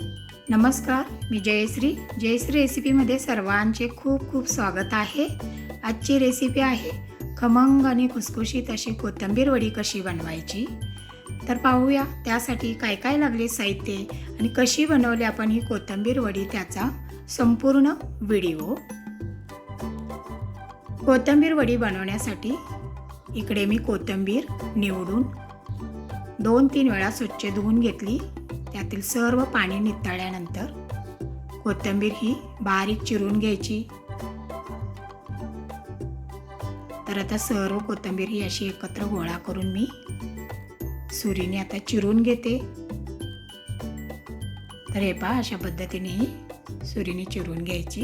नमस्कार मी जयश्री. जयश्री रेसिपीमध्ये सर्वांचे खूप खूप स्वागत आहे. आजची रेसिपी आहे खमंग आणि खुसखुशीत अशी कोथिंबीर वडी कशी बनवायची? तर पाहूया त्यासाठी काय काय लागले साहित्य आणि कशी बनवली आपण ही कोथिंबीर वडी त्याचा संपूर्ण व्हिडिओ. कोथिंबीर वडी बनवण्यासाठी इकडे मी कोथिंबीर निवडून दोन तीन वेळा स्वच्छ धुवून घेतली. त्यातील सर्व पाणी नितळल्यानंतर कोथिंबीर ही बारीक चिरून घ्यायची. तर आता सर्व कोथिंबीर ही अशी एकत्र गोळा करून मी सुरीने आता चिरून घेते. तर हे पहा अशा पद्धतीने ही सुरीने चिरून घ्यायची.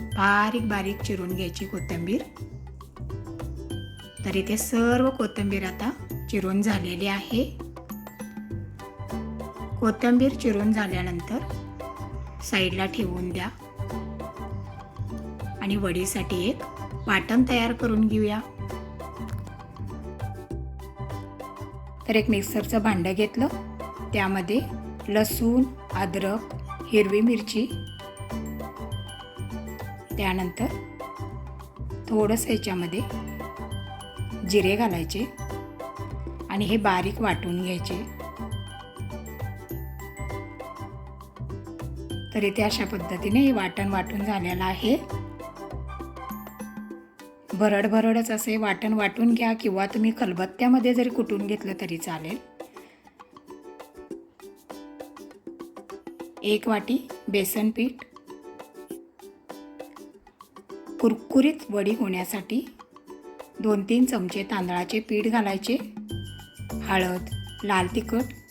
बारीक बारीक चिरून घ्यायची कोथिंबीर. तर इथे सर्व कोथिंबीर आता चिरून झालेली आहे. कोथिंबीर चिरून झाल्यानंतर साईडला ठेवून द्या. आणि वडीसाठी एक वाटण तयार करून घेऊया. तर एक मिक्सरचं भांडं घेतलं. त्यामध्ये लसूण अद्रक हिरवी मिरची. त्यानंतर थोडंसं याच्यामध्ये जिरे घालायचे. आणि हे बारीक वाटून घ्यायचे. तर इथे अशा पद्धतीने हे वाटण वाटून झालेलं आहे. भरड भरडच असे वाटण वाटून घ्या किंवा तुम्ही खलबत्त्यामध्ये जरी कुटून घेतलं तरी चालेल. एक वाटी बेसन पीठ. कुरकुरीत वडी होण्यासाठी दोन तीन चमचे तांदळाचे पीठ घालायचे. हळद लाल तिखट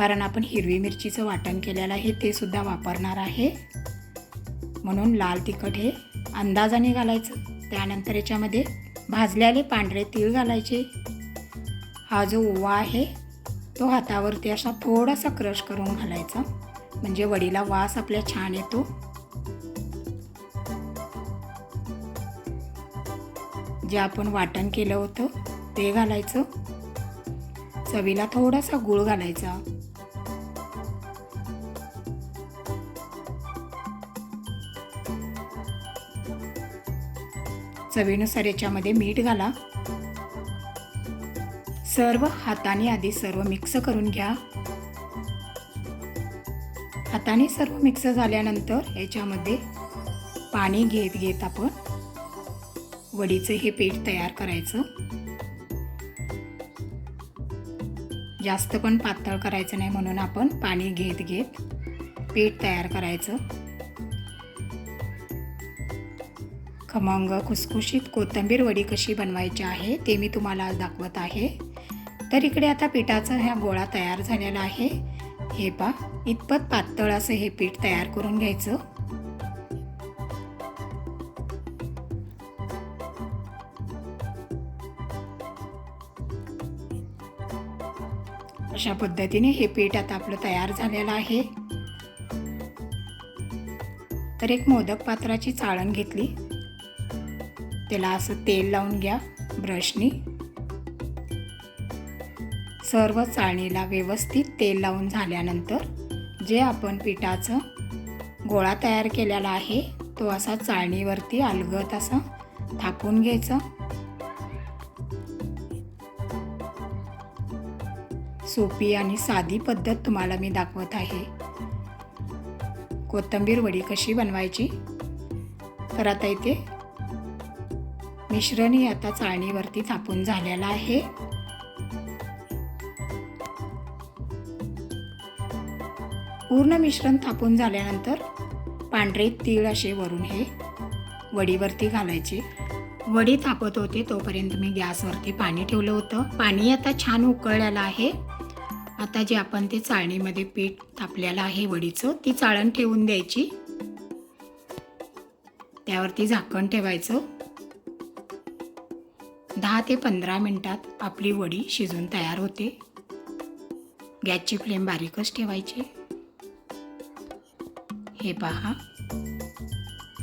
कारण आपण हिरवी मिरचीचं वाटण केलेलं आहे ते सुद्धा वापरणार आहे. म्हणून लाल तिखट हे अंदाजाने घालायचं. त्यानंतर याच्यामध्ये भाजलेले पांढरे तीळ घालायचे. हा जो ओवा आहे तो हातावरती असा थोडासा क्रश करून घालायचा. म्हणजे वडीला वास आपल्या छान येतो. जे आपण वाटण केलं होतं ते घालायचं. चवीला थोडासा गूळ घालायचा. चवीनुसार याच्यामध्ये मीठ घाला. सर्व हाताने आधी सर्व मिक्स करून घ्या. हाताने सर्व मिक्स झाल्यानंतर याच्यामध्ये पाणी घेत घेत आपण वडीचं हे पीठ तयार करायचं. जास्त पण पातळ करायचं नाही म्हणून आपण पाणी घेत घेत पीठ तयार करायचं. खमंग खुसखुशीत कोथिंबीर वडी कशी बनवायची आहे ते मी तुम्हाला आज दाखवत आहे. तर इकडे आता पिठाचा ह्या गोळा तयार झालेला आहे. हे पा इतपत पातळ असं हे पीठ तयार करून घ्यायचं. अशा पद्धतीने हे पीठ आता आपलं तयार झालेलं आहे. तर एक मोदक पात्राची चाळण घेतली. त्याला असं तेल लावून घ्या ब्रशनी. सर्व चाळणीला व्यवस्थित तेल लावून झाल्यानंतर जे आपण पिठाचं गोळा तयार केलेला आहे तो असा चाळणीवरती अलगत असा थापून घ्यायचं. सोपी आणि साधी पद्धत तुम्हाला मी दाखवत आहे. कोथिंबीर वडी कशी बनवायची? तर आता इथे मिश्रणही आता चाळणीवरती थापून झालेलं आहे. पूर्ण मिश्रण थापून झाल्यानंतर पांढरे तीळ असे वरून हे वडीवरती घालायचे. वडी थापत होते तोपर्यंत मी गॅसवरती पाणी ठेवलं होतं. पाणी आता छान उकळलेलं आहे. आता जे आपण ते चाळणीमध्ये पीठ तापलेलं आहे वडीचं ती चाळण ठेवून द्यायची. त्यावरती झाकण ठेवायचं. दहा ते पंधरा मिनटात आपली वडी शिजून तयार होते. गॅसची फ्लेम बारीकच ठेवायची. हे पहा.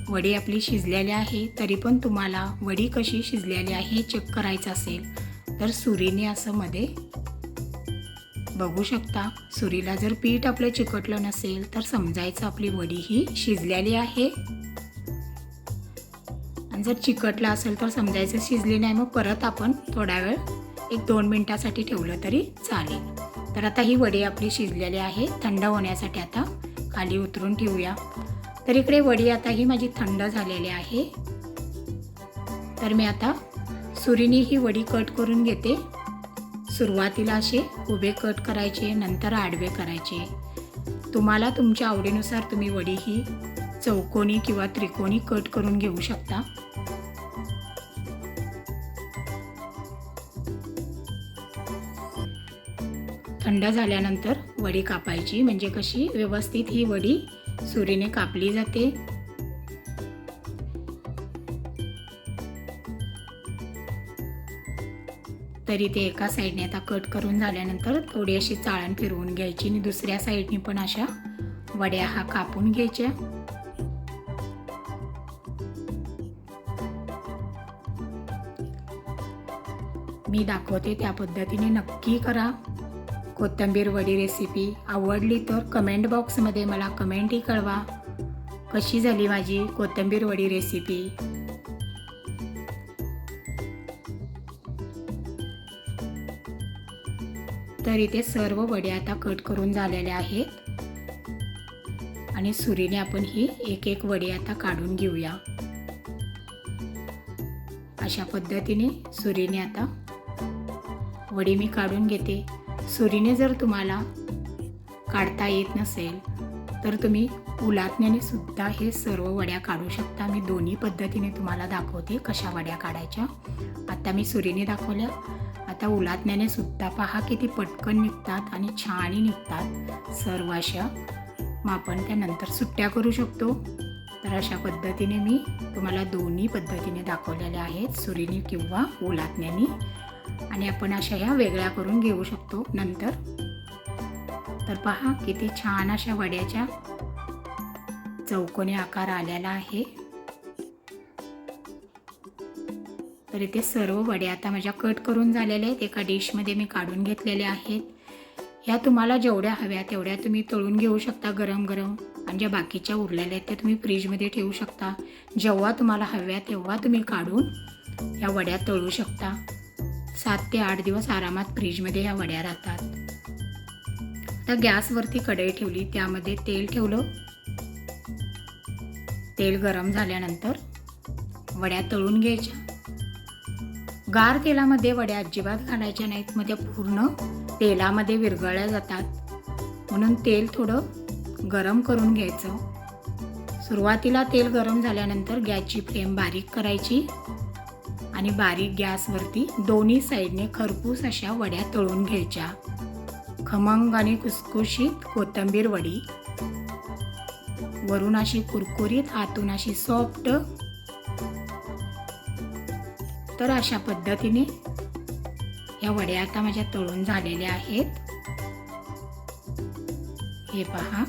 वडी आपली शिजलेली आहे तरी पण तुम्हाला वडी कशी शिजलेली आहे हे चेक करायचं असेल तर सुरीने असं मध्ये बघू शकता. सुरीला जर पीठ आपलं चिकटलं नसेल तर समजायचं आपली वडी ही शिजलेली आहे. आणि जर चिकटला असेल तर समजायचं शिजली नाही मग परत आपण थोडा वेळ एक दोन मिनटासाठी ठेवलं तरी चालेल. तर आता ही वडी आपली शिजलेली आहे थंड होण्यासाठी आता खाली उतरून ठेवूया. तर इकडे वडी आता ही माझी थंड झालेली आहे. तर मी आता सुरीने ही वडी कट करून घेते. सुरुवातीला असे उभे कट करायचे नंतर आडवे करायचे. तुम्हाला तुमच्या आवडीनुसार तुम्ही वडी ही चौकोनी किंवा त्रिकोणी कट करून घेऊ शकता. थंड झाल्यानंतर वडी कापायची. म्हणजे कशी? व्यवस्थित ही वडी सुरीने कापली जाते. तरी ते एका साईडने आता कट करून झाल्यानंतर थोडी अशी चाळण फिरवून घ्यायची आणि दुसऱ्या साईडने पण अशा वड्या हा कापून घ्यायच्या. मी दाखवते त्या पद्धतीने. नक्की करा. कोथिंबीर वडी रेसिपी आवडली तर कमेंट बॉक्समध्ये मला कमेंटही कळवा. कशी झाली माझी कोथिंबीर वडी रेसिपी तर इथे सर्व वड्या आता कट करून झालेल्या आहेत. आणि सुरीने आपण ही एक एक वडी आता काढून घेऊया. अशा पद्धतीने सुरीने आता वडी मी काढून घेते. सुरीने जर तुम्हाला काढता येत नसेल तर तुम्ही उलाटण्याने सुद्धा हे सर्व वड्या काढू शकता. मी दोन्ही पद्धतीने तुम्हाला दाखवते कशा वड्या काढायच्या. आता मी सुरीने दाखवल्या. आता उलाटण्याने सुद्धा पहा किती पटकन निघतात आणि छानही निघतात. सर्व अशा मग आपण त्यानंतर सुट्ट्या करू शकतो. तर अशा पद्धतीने मी तुम्हाला दोन्ही पद्धतीने दाखवलेल्या आहेत. सुरीने किंवा उलाटण्याने. आणि आपण अशा ह्या वेगळ्या करून घेऊ शकतो नंतर. तर पहा किती छान अशा वड्याच्या चौकोनी आकार आलेला आहे. तर इथे सर्व वड्या आता माझ्या कट करून झालेल्या आहेत. एका डिशमध्ये मी काढून घेतलेल्या आहेत. ह्या तुम्हाला जेवढ्या हव्या तेवढ्या तुम्ही तळून घेऊ शकता गरम गरम. आणि ज्या बाकीच्या उरलेल्या आहेत त्या तुम्ही फ्रीजमध्ये ठेवू शकता. जेव्हा तुम्हाला हव्या तेव्हा तुम्ही काढून ह्या वड्या तळू शकता. सात ते आठ दिवस आरामात फ्रीजमध्ये ह्या वड्या राहतात. आता गॅसवरती कढई ठेवली त्यामध्ये तेल ठेवलं. तेल गरम झाल्यानंतर वड्या तळून घ्यायच्या. गार तेलामध्ये वड्या अजिबात घालायच्या नाहीत मध्ये पूर्ण तेलामध्ये विरघळल्या जातात. म्हणून तेल थोडं गरम करून घ्यायचं. सुरुवातीला तेल गरम झाल्यानंतर गॅसची फ्लेम बारीक करायची. आणि बारीक गॅसवरती दोन्ही साईडने खरपूस अशा वड्या तळून घ्यायच्या. खमंग आणि कुसकुशीत कोथिंबीर वडी. वरून अशी कुरकुरीत आतून अशी सॉफ्ट. तर अशा पद्धतीने या वड्या आता माझ्या तळून झालेल्या आहेत. हे पहा.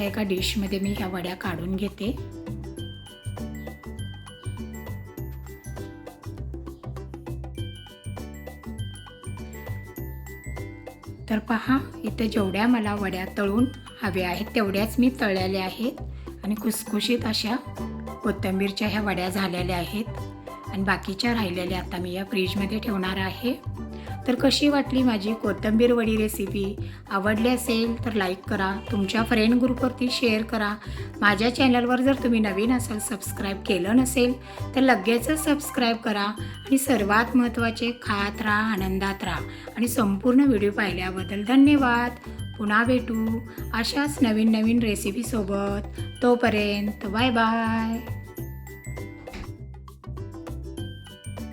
आता एका डिशमध्ये मी ह्या वड्या काढून घेते. तर पहा इथे जेवढ्या मला वड्या तळून हव्या आहेत तेवढ्याच मी तळलेल्या आहेत. आणि खुसखुशीत अशा कोथिंबीरच्या ह्या वड्या झालेल्या आहेत. आणि बाकीच्या राहिलेल्या आता मी या फ्रीजमध्ये ठेवणार आहे. तर कशी वाटली माझी कोथिंबीर वडी रेसिपी आवडली असेल तर लाईक करा. तुमच्या फ्रेंड ग्रुपवरती शेअर करा. माझ्या चॅनलवर जर तुम्ही नवीन असाल सबस्क्राईब केलं नसेल तर लगेचच सबस्क्राईब करा आणि सर्वात महत्त्वाचे खात राहा आनंदात राहा. आणि संपूर्ण व्हिडिओ पाहिल्याबद्दल धन्यवाद. पुन्हा भेटू अशाच नवीन नवीन रेसिपीसोबत तोपर्यंत बाय बाय